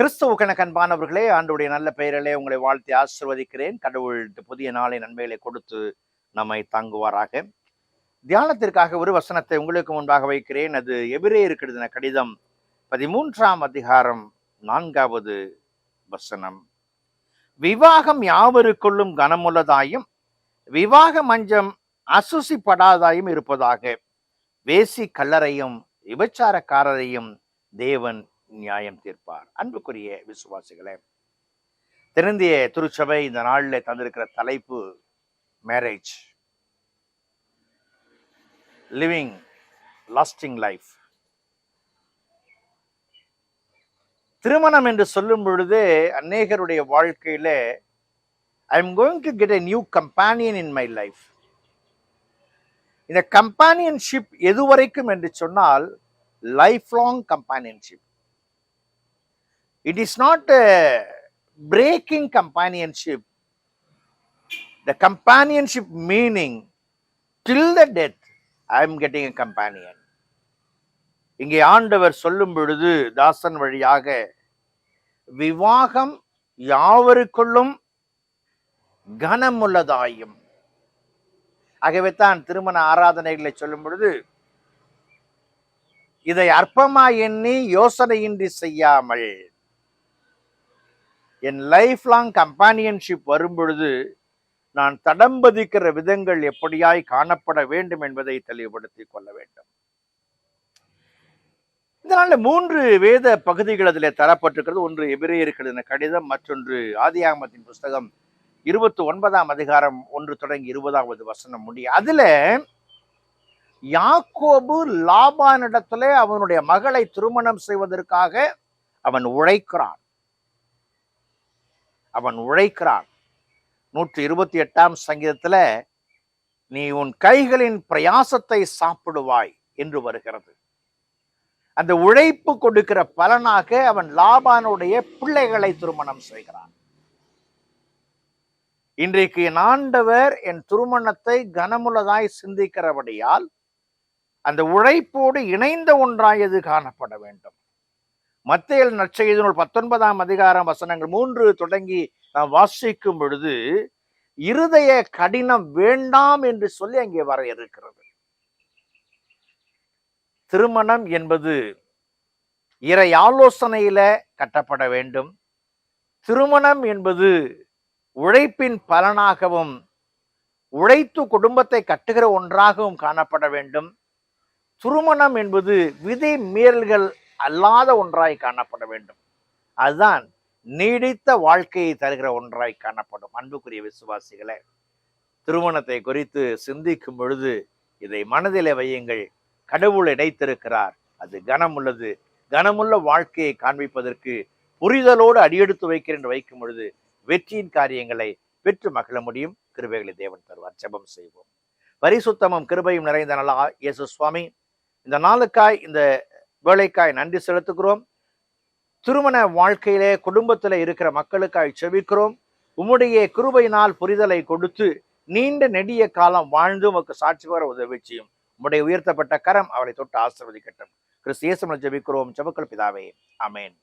கிறிஸ்துவுக்கென கணக்கன்பானவர்களே ஆண்டுடைய நல்ல பெயரிலே உங்களை வாழ்த்தி ஆசிர்வதிக்கிறேன். கடவுள் புதிய நாளை நன்மைகளை கொடுத்து நம்மை தாங்குவாராக. தியானத்திற்காக ஒரு வசனத்தை உங்களுக்கு முன்பாக வைக்கிறேன். அது எபிரே இருக்கிறது கடிதம் பதிமூன்றாம் அதிகாரம் நான்காவது வசனம். விவாகம் யாவருக்குள்ளும் கனமுள்ளதாயும் விவாக மஞ்சம் அசுசிப்படாதாயும் இருப்பதாக வேசி கல்லறையும் விபச்சாரக்காரரையும் தேவன் நியாயம் தீர்ப்பார். அன்புக்குரிய விசுவாசிகளே திருந்திய திருச்சபை இந்த நாளில் தந்திருக்கிற தலைப்பு மேரேஜ் லிவிங் லாஸ்டிங் லைஃப் திருமணம் என்று சொல்லும் பொழுது அநேகருடைய வாழ்க்கையில I am going to get a new companion in my life இந்த கம்பானியன்ஷிப் எதுவரைக்கும் என்று சொன்னால் life long companionship it is not breaking companionship the companionship meaning till the death I am getting a companion இங்கே ஆண்டவர் சொல்லும் பொழுது தாசன் வழியாக விவாகம் யாவருக்குள்ளும் கனமுள்ளதாயும். ஆகவே தான் திருமண ஆராதனைகளை சொல்லும் பொழுது இதை அற்பமாய் எண்ணி யோசனையின்றி செய்யாமல் என் லைஃப் லாங் கம்பானியன்ஷிப் வரும்பொழுது நான் தடம்பதிக்கிற விதங்கள் எப்படியாய் காணப்பட வேண்டும் என்பதை தெளிவுபடுத்திக் கொள்ள வேண்டும். இதனால மூன்று வேத பகுதிகள் அதில் தரப்பட்டிருக்கிறது. ஒன்று எபிரேயர்களின் கடிதம் மற்றொன்று ஆதியாகமத்தின் புஸ்தகம். இருபத்தி ஒன்பதாம் அதிகாரம் ஒன்று தொடங்கி இருபதாவது வசனம் முடியும் அதுல யாக்கோபு லாபானிடத்துல அவனுடைய மகளை திருமணம் செய்வதற்காக அவன் உழைக்கிறான். அவன் உழைக்கிறான். நூற்றி இருபத்தி எட்டாம் சங்கீதத்துல நீ உன் கைகளின் பிரயாசத்தை சாப்பிடுவாய் என்று வருகிறது. அந்த உழைப்பு கொடுக்கிற பலனாக அவன் லாபானுடைய பிள்ளைகளை திருமணம் செய்கிறான். இன்றைக்கு என் ஆண்டவர் என் திருமணத்தை கனமுள்ளதாய் சிந்திக்கிறபடியால் அந்த உழைப்போடு இணைந்த ஒன்றாய் அது காணப்பட வேண்டும். மத்தியல் நற்செய்தி நூல் பத்தொன்பதாம் அதிகாரம் வசனங்கள் மூன்று தொடங்கி நாம் வாசிக்கும் பொழுது இருதய கடினம் வேண்டாம் என்று சொல்லி அங்கே வர இருக்கிறது திருமணம் என்பது இறை ஆலோசனையில கட்டப்பட வேண்டும். திருமணம் என்பது உழைப்பின் பலனாகவும் உழைத்து குடும்பத்தை கட்டுகிற ஒன்றாகவும் காணப்பட வேண்டும். திருமணம் என்பது விதி மீறல்கள் அல்லாத ஒன்றாய் காணப்பட வேண்டும். அதுதான் நீடித்த வாழ்க்கையை தருகிற ஒன்றாய் காணப்படும். அன்புக்குரிய விசுவாசிகளை திருமணத்தை குறித்து சிந்திக்கும் பொழுது இதை மனதிலே வையுங்கள். கடவுள் இணைத்திருக்கிறார். அது கனமுள்ளது. கனமுள்ள வாழ்க்கையை காண்பிப்பதற்கு புரிதலோடு அடியெடுத்து வைக்கிறேன் என்று வைக்கும் பொழுது வெற்றியின் காரியங்களை பெற்று மகிழ முடியும். கிருபைகளை தேவன் தருவார். ஜெபம் செய்வோம். பரிசுத்தமும் கிருபையும் நிறைந்த நல்லா இயேசு சுவாமி இந்த நாளுக்காய் இந்த வேலைக்காய் நன்றி செலுத்துகிறோம். திருமண வாழ்க்கையிலே குடும்பத்தில் இருக்கிற மக்களுக்காய் செவிக்கிறோம். உம்முடைய கிருபையினால் புரிதலை கொடுத்து நீண்ட நெடிய காலம் வாழ்ந்து உமக்கு சாட்சி பெற உதவி செய்யும். உம்முடைய உயர்த்தப்பட்ட கரம் அவரை தொட்டு ஆசிர்வதிக்கட்டும். கிறிஸ்து இயேசுவில் ஜெபிக்கிறோம். ஜெபக்கள் பிதாவே. அமேன்